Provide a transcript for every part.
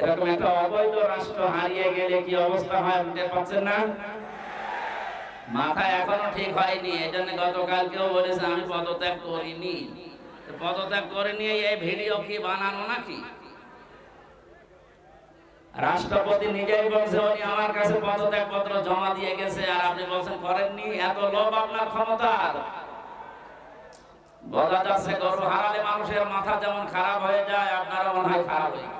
এরকম একটা অবৈধ রাষ্ট্র হারিয়ে গেলে কি অবস্থা হয় টের পাচ্ছেন না? মাথা এখনও ঠিক হয়নি, এই জন্য গতকাল কেউ বলেছে, আমি পদত্যাগ করিনি। পদত্যাগ করে নিয়ে এই ভিডিও কি বানানো নাকি? রাষ্ট্রপতি নিজেই বলছে, উনি আমার কাছে পদত্যাগ পত্র জমা দিয়ে গেছে। আর আপনি বলছেন, করেননি? এত লোভ আপনার ক্ষমতার। বলা যাচ্ছে, গরু হারালে মানুষের মাথা যেমন খারাপ হয়ে যায়, আপনারও মনে হয় খারাপ হয়ে গেছে।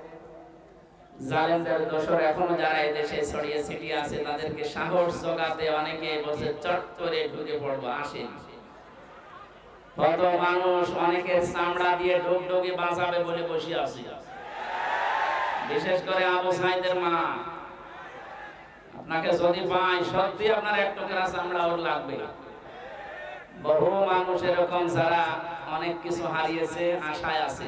জালেমদের দোষর এখনও যারা দেশে ছড়িয়ে ছিটিয়ে আছে, তাদেরকে সাহস জোগাতে অনেকে বসে চট করে ঢুকে পড়ব, আসেন। কত মানুষ অনেকের চামড়া দিয়ে বাঁচাবে বলে বসে আছে। বিশেষ করে আবু সাইদের মা। আপনাকে যদি পাই, সত্যি আপনার এক টুকরা চামড়া ওর লাগবে। বহু মানুষ এরকম যারা অনেক কিছু হারিয়েছে, আশায় আছে।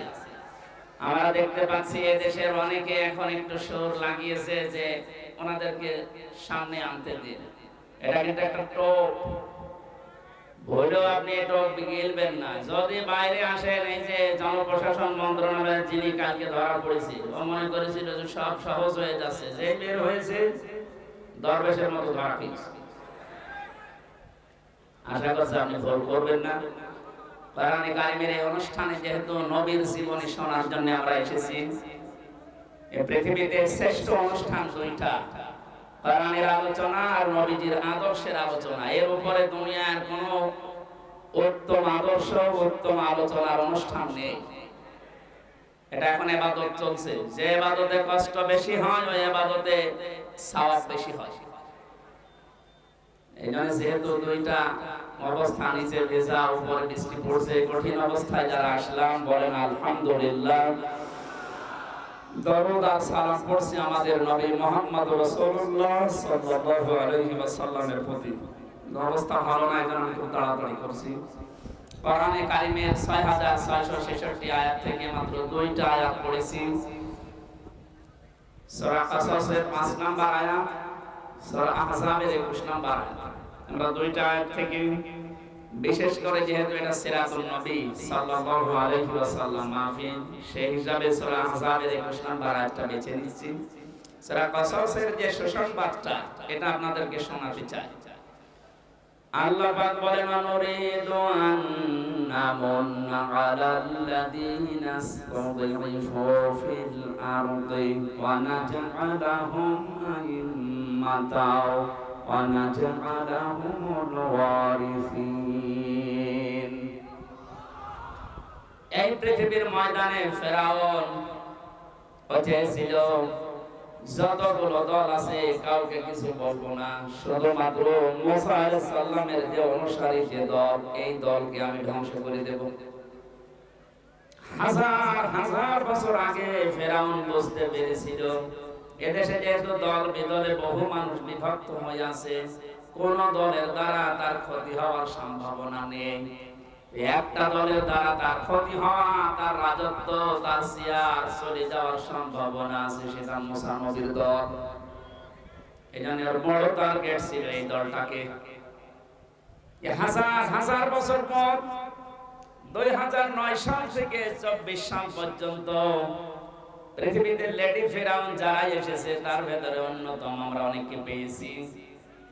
আমরা দেখতে পাচ্ছি এ দেশের অনেকে এখন একটু সুর লাগিয়েছে যে ওনাদেরকে সামনে আনতে দিন। এটা কিন্তু একটা টোপ। আপনি গিলবেন না। যদি বাইরে আসেন, এই যে জনপ্রশাসন মন্ত্রণালয়ের যিনি কালকে ধরা পড়েছে, ও মনে করেছিল যে সব সহজ হয়ে যাচ্ছে, যে বের হয়েছে, দরবেশের মতো ধরা আশা করছি আপনি ভুল করবেন না। কোরআনে কারিমের এই অনুষ্ঠানে যেহেতু নবীর জীবনী শোনার জন্য আমরা এসেছি, এই পৃথিবীতে শ্রেষ্ঠ অনুষ্ঠান দুইটা। কোরআনের আলোচনা আর নবীজির আদর্শের আলোচনা। এর উপরে দুনিয়ার কোনো উত্তম আদর্শ, উত্তম আলোচনার অনুষ্ঠান নেই। এটা এখন এবাদত চলছে। যে এবাদতে কষ্ট বেশি হয়, ওই এবাদতে সওয়াব বেশি হয়। জন্য যেহেতু দুইটা অবস্থা নিচে ভেজা, উপরে বৃষ্টি পড়ছে, কঠিন অবস্থায় যারা আসলাম বলেন, আলহামদুলিল্লাহ। দরুদ আর সালাম পড়ছি আমাদের নবী মোহাম্মদ রাসূলুল্লাহ সাল্লাল্লাহু আলাইহি ওয়াসাল্লামের প্রতি। অবস্থা ভালো না আমি খুব তাড়াতাড়ি করছি। কোরআনে কারিমের 6666 আয়াত থেকে মাত্র দুইটা আয়াত পড়েছি। সূরা কাসাসের 5 নাম্বার আয়াত সূরা আহজাবের 21 নাম্বার আমরা দুইটা আয়াত থেকে বিশেষ করে যেহেতু এটা সিরাতুল নবী সাল্লাল্লাহু আলাইহি ওয়াসাল্লাম মাহফিল, সেই হিসাবে সূরা আহজাবের 21 নাম্বার আয়াতটা বেছে নিচ্ছি। সূরা কাসাসের যে সুসংবাদটা, এটা আপনাদেরকে শোনাতে চাই। আল্লাহ পাক বলেন ওয়া নাজআলাহুমুল ওয়ারিসিন এই পৃথিবীর ময়দানে ফেরাউন যতগুলো দল আছে, কাউকে কিছু বলব না। শুধুমাত্র যে অনুসারী, যে দল, এই দলকে আমি ধ্বংস করে দেব। হাজার হাজার বছর আগে ফেরাউন বুঝতে পেরেছিল এদেশে যেহেতু দল বিদলে বহু মানুষ বিভক্ত হয়ে আছে, কোন দলের দ্বারা তার ক্ষতি হওয়ার সম্ভাবনা নেই। একটা দলের দ্বারা তার ক্ষতি হওয়া, তার রাজত্ব, তার সিয়ার চলে যাওয়ার সম্ভাবনা আছে, সেটা মুসা নবীর দল। এই জন্য বড় টার্গেট ছিল এই দলটাকে। হাজার হাজার বছর পর, দুই হাজার নয় সাল থেকে চব্বিশ সাল পর্যন্ত পৃথিবীতে লেডি ফেরাউন যারা এসেছে, তার ভেতরে অন্যতম আমরা অনেককে পেয়েছি।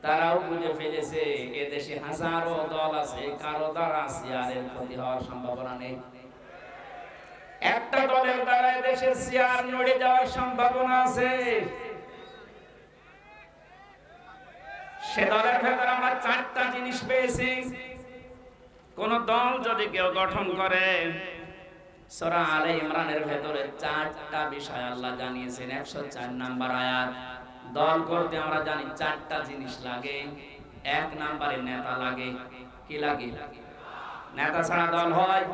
তারাও বুঝে ফেলেছে, এদেশে হাজারো দল আছে, কারও দ্বারা সিয়ারের ক্ষতি হওয়ার সম্ভাবনা নেই। একটা দলের দ্বারা এদেশের সিয়ার নড়ে যাওয়ার সম্ভাবনা আছে। সে দলের ভেতরে আমরা চারটা জিনিস পেয়েছি। কোন দল যদি কেউ গঠন করে সূরা আলে ইমরানের ভেতরে চারটা বিষয় আল্লাহ জানিয়েছেন 104 নাম্বার আয়াত, দল করতে আমরা জানি চারটা জিনিস লাগে, এক নাম্বারে নেতা লাগে, কি লাগে? নেতা ছাড়া দল হয়।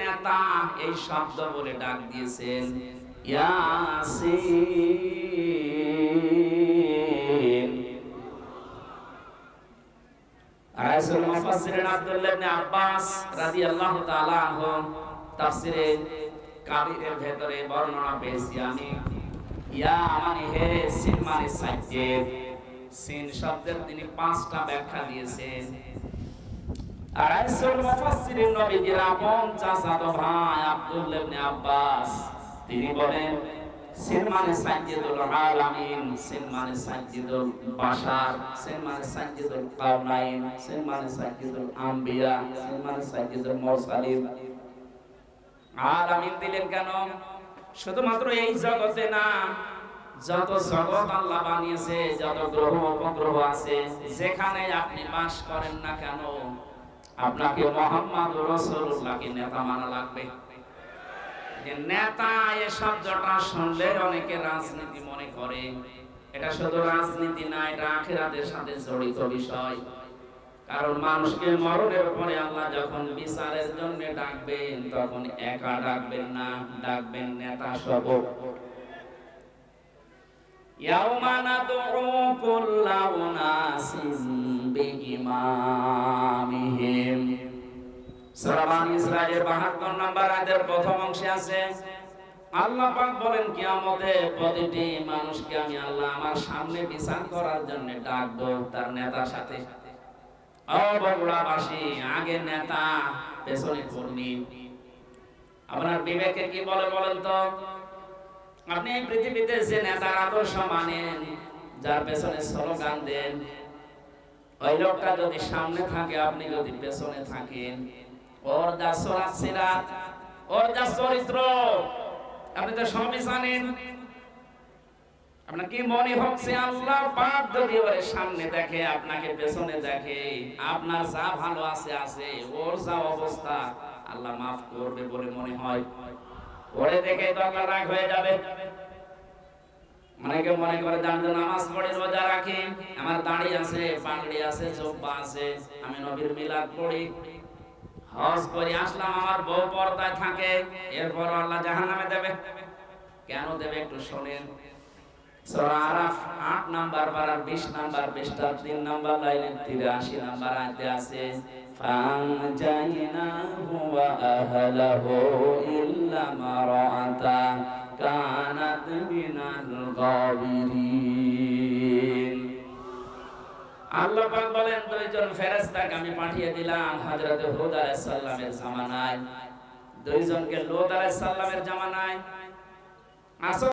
নেতা এই শব্দ বলে ডাক দিয়েছেন, ইয়াসিন মুফাসসিরিন আব্দুল্লাহ ইবনে আব্বাস রাদিয়াল্লাহু তাআলা আনহু তাফসিরে কাবিরের ভেতরে বর্ণনা পেয়েছি আমি। ইয়া মানে হে সিন মানে সাজ্জেদ। সিন শব্দের তিনি পাঁচটা ব্যাখ্যা দিয়েছেন। রাসূল মুফাসসিরিন নবীজির আপন চাচাতো ভাই আব্দুল্লাহ ইবনে আব্বাস, তিনি বলেন সিন মানে সাজ্জিদুল আলামিন, সিন মানে সাজ্জিদুল বাশার মানে সাজ্জিদুল মানে সাজ্জিদুল আম্বিয়া মানে সাজ্জিদুল মুরসালিন। আলামিন দিলেন কেন? শুধুমাত্র এই জগতে না, যত জগৎ আল্লাহ বানিয়েছে, যত গ্রহ উপগ্রহ আছে, যেখানে আপনি বাস করেন না কেন, আপনাকে মোহাম্মদ রসুল্লাহকে নেতা মানা লাগবে। নেতা শুনলে অনেকে রাজনীতি মনে করে। এটা শুধু রাজনীতি না, এটা সাথে জড়িত বিষয়। কারণ মানুষকে মরণের পরে আল্লাহ যখন বিচারের জন্য ডাকবেন, তখন একা ডাকবেন না, ডাকবেন নেতা সব ইয়াউমা সূরা বানী ইসরাঈলের 72 নম্বর আয়াতের প্রথম অংশে আছে, আল্লাহ পাক বলেন, কিয়ামতে প্রতিটি মানুষকে আমি আল্লাহ আমার সামনে বিচার করার জন্য ডাকবো তার নেতার সাথে। ও বগুড়াবাসী, আগে নেতা, পেছনে কর্মী। আপনার বিবেকে কি বলে বলেন তো? আপনি পৃথিবীতে যে নেতার আদর্শ মানেন, যার পেছনে স্লোগান দেন, ওই লোকটা যদি সামনে থাকে, আপনি যদি পেছনে থাকেন ওর ওর চরিত্র। আপনি তো সবই জানেন। আপনার কি মনে হচ্ছে আল্লাহ পাক যদি ওর সামনে দেখে, আপনাকে পেছনে দেখে, আপনার যা ভালো আছে আছে, ওর যা অবস্থা, আল্লাহ মাফ করবে বলে মনে হয়। ওরে দেখে রাগ হয়ে যাবে। অনেকে মনে করে জানতো নামাজ পড়ি, রোজা রাখি। আমার দাড়ি আছে, পাগড়ি আছে, জব্বা আছে, আমি নবীর মিলাদ পড়ি। হজ করে আসলাম, আমার বউ পর্দায় থাকে। এরপর আল্লাহ জাহান্নামে দেবে। কেন দেবে একটু শোনেন। 8 নাম্বার 20 নাম্বার পৃষ্ঠার 3 নাম্বার লাইনের 83 নাম্বার আয়াতে আছে আল্লাহ পাক বলেন দুইজন ফেরেশতাকে আমি পাঠিয়ে দিলাম হযরত হুদ আলাইহিস সালামের জামানায়। দুইজনকে লুত আলাইহিস সালামের জামানায়। আসল